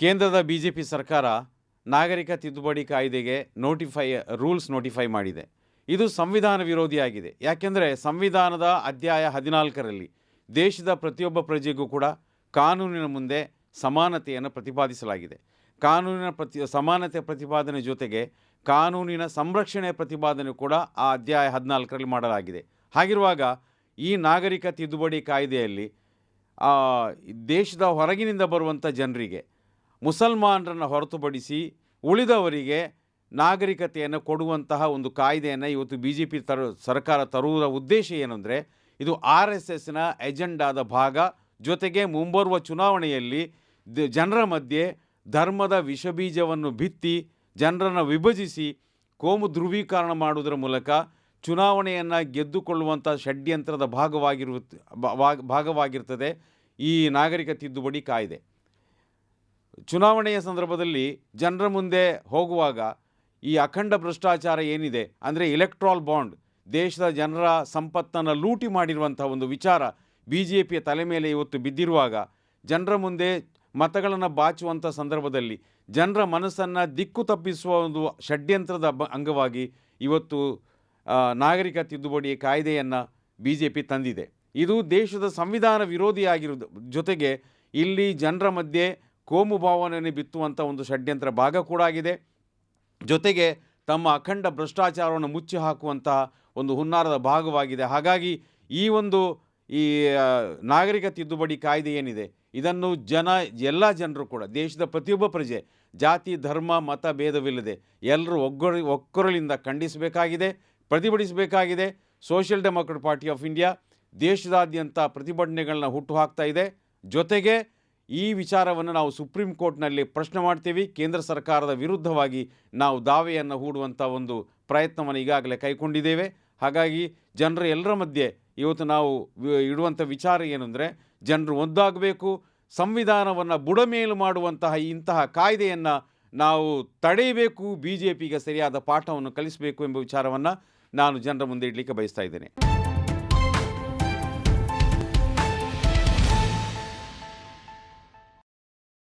ಕೇಂದ್ರದ ಬಿಜೆಪಿ ಸರ್ಕಾರ ನಾಗರಿಕ ತಿದ್ದುಪಡಿ ಕಾಯ್ದೆಗೆ ನೋಟಿಫೈ ರೂಲ್ಸ್ ನೋಟಿಫೈ ಮಾಡಿದೆ. ಇದು ಸಂವಿಧಾನ ವಿರೋಧಿಯಾಗಿದೆ. ಯಾಕೆಂದರೆ ಸಂವಿಧಾನದ ಅಧ್ಯಾಯ ಹದಿನಾಲ್ಕರಲ್ಲಿ ದೇಶದ ಪ್ರತಿಯೊಬ್ಬ ಪ್ರಜೆಗೂ ಕೂಡ ಕಾನೂನಿನ ಮುಂದೆ ಸಮಾನತೆಯನ್ನು ಪ್ರತಿಪಾದಿಸಲಾಗಿದೆ. ಕಾನೂನಿನ ಪ್ರತಿ ಸಮಾನತೆ ಪ್ರತಿಪಾದನೆ ಜೊತೆಗೆ ಕಾನೂನಿನ ಸಂರಕ್ಷಣೆ ಪ್ರತಿಪಾದನೆ ಕೂಡ ಆ ಅಧ್ಯಾಯ ಹದಿನಾಲ್ಕರಲ್ಲಿ ಮಾಡಲಾಗಿದೆ. ಹಾಗಿರುವಾಗ ಈ ನಾಗರಿಕ ತಿದ್ದುಪಡಿ ಕಾಯ್ದೆಯಲ್ಲಿ ದೇಶದ ಹೊರಗಿನಿಂದ ಬರುವಂಥ ಜನರಿಗೆ ಮುಸಲ್ಮಾನರನ್ನು ಹೊರತುಪಡಿಸಿ ಉಳಿದವರಿಗೆ ನಾಗರಿಕತೆಯನ್ನು ಕೊಡುವಂತಹ ಒಂದು ಕಾಯ್ದೆಯನ್ನು ಇವತ್ತು ಬಿ ಜೆ ಪಿ ತರು, ಸರ್ಕಾರ ತರುವುದರ ಉದ್ದೇಶ ಏನಂದರೆ ಇದು ಆರ್ ಎಸ್ ಎಸ್ನ ಎಜೆಂಡಾದ ಭಾಗ. ಜೊತೆಗೆ ಮುಂಬರುವ ಚುನಾವಣೆಯಲ್ಲಿ ಜನರ ಮಧ್ಯೆ ಧರ್ಮದ ವಿಷಬೀಜವನ್ನು ಬಿತ್ತಿ, ಜನರನ್ನು ವಿಭಜಿಸಿ ಕೋಮು ಧ್ರುವೀಕರಣ ಮಾಡುವುದರ ಮೂಲಕ ಚುನಾವಣೆಯನ್ನು ಗೆದ್ದುಕೊಳ್ಳುವಂಥ ಷಡ್ಯಂತ್ರದ ಭಾಗವಾಗಿರುವ ಭಾಗವಾಗಿರ್ತದೆ ಈ ನಾಗರಿಕ ತಿದ್ದುಪಡಿ ಕಾಯ್ದೆ. ಚುನಾವಣೆಯ ಸಂದರ್ಭದಲ್ಲಿ ಜನರ ಮುಂದೆ ಹೋಗುವಾಗ ಈ ಅಖಂಡ ಭ್ರಷ್ಟಾಚಾರ ಏನಿದೆ ಅಂದರೆ ಎಲೆಕ್ಟ್ರಾಲ್ ಬಾಂಡ್ ದೇಶದ ಜನರ ಸಂಪತ್ತನ್ನು ಲೂಟಿ ಮಾಡಿರುವಂಥ ಒಂದು ವಿಚಾರ ಬಿ ಜೆ ಪಿಯ ತಲೆ ಮೇಲೆ ಇವತ್ತು ಬಿದ್ದಿರುವಾಗ ಜನರ ಮುಂದೆ ಮತಗಳನ್ನು ಬಾಚುವಂಥ ಸಂದರ್ಭದಲ್ಲಿ ಜನರ ಮನಸ್ಸನ್ನು ದಿಕ್ಕು ತಪ್ಪಿಸುವ ಒಂದು ಷಡ್ಯಂತ್ರದ ಅಂಗವಾಗಿ ಇವತ್ತು ನಾಗರಿಕ ತಿದ್ದುಪಡಿ ಕಾಯ್ದೆಯನ್ನು ಬಿ ಜೆ ಪಿ ತಂದಿದೆ. ಇದು ದೇಶದ ಸಂವಿಧಾನ ವಿರೋಧಿಯಾಗಿರೋದು ಜೊತೆಗೆ ಇಲ್ಲಿ ಜನರ ಮಧ್ಯೆ ಕೋಮು ಭಾವನೆಯನ್ನು ಬಿತ್ತುವಂಥ ಒಂದು ಷಡ್ಯಂತ್ರ ಭಾಗ ಕೂಡ ಆಗಿದೆ. ಜೊತೆಗೆ ತಮ್ಮ ಅಖಂಡ ಭ್ರಷ್ಟಾಚಾರವನ್ನು ಮುಚ್ಚಿ ಹಾಕುವಂತಹ ಒಂದು ಹುನ್ನಾರದ ಭಾಗವಾಗಿದೆ. ಹಾಗಾಗಿ ಈ ಒಂದು ಈ ನಾಗರಿಕ ತಿದ್ದುಪಡಿ ಕಾಯ್ದೆ ಏನಿದೆ, ಇದನ್ನು ಜನ, ಎಲ್ಲ ಜನರು ಕೂಡ, ದೇಶದ ಪ್ರತಿಯೊಬ್ಬ ಪ್ರಜೆ, ಜಾತಿ, ಧರ್ಮ, ಮತ ಭೇದವಿಲ್ಲದೆ ಎಲ್ಲರೂ ಒಗ್ಗರ ಒಕ್ಕೊರಲಿಂದ ಖಂಡಿಸಬೇಕಾಗಿದೆ, ಪ್ರತಿಭಟಿಸಬೇಕಾಗಿದೆ. ಸೋಷಿಯಲ್ ಡೆಮೋಕ್ರೆಟ್ ಪಾರ್ಟಿ ಆಫ್ ಇಂಡಿಯಾ ದೇಶದಾದ್ಯಂತ ಪ್ರತಿಭಟನೆಗಳನ್ನ ಹುಟ್ಟುಹಾಕ್ತಾ ಇದೆ. ಜೊತೆಗೆ ಈ ವಿಚಾರವನ್ನು ನಾವು ಸುಪ್ರೀಂ ಕೋರ್ಟ್ನಲ್ಲಿ ಪ್ರಶ್ನೆ ಮಾಡ್ತೀವಿ. ಕೇಂದ್ರ ಸರ್ಕಾರದ ವಿರುದ್ಧವಾಗಿ ನಾವು ದಾವೆಯನ್ನು ಹೂಡುವಂಥ ಒಂದು ಪ್ರಯತ್ನವನ್ನು ಈಗಾಗಲೇ ಕೈಗೊಂಡಿದ್ದೇವೆ. ಹಾಗಾಗಿ ಜನರ ಎಲ್ಲರ ಮಧ್ಯೆ ಇವತ್ತು ನಾವು ಇಡುವಂಥ ವಿಚಾರ ಏನಂದರೆ, ಜನರು ಒಂದಾಗಬೇಕು, ಸಂವಿಧಾನವನ್ನು ಬುಡಮೇಲು ಮಾಡುವಂತಹ ಇಂತಹ ಕಾಯ್ದೆಯನ್ನು ನಾವು ತಡೆಯಬೇಕು ಬಿ ಜೆ ಪಿಗೆ ಸರಿಯಾದ ಪಾಠವನ್ನು ಕಲಿಸಬೇಕು ಎಂಬ ವಿಚಾರವನ್ನು ನಾನು ಜನರ ಮುಂದೆ ಇಡಲಿಕ್ಕೆ ಬಯಸ್ತಾ ಇದ್ದೇನೆ.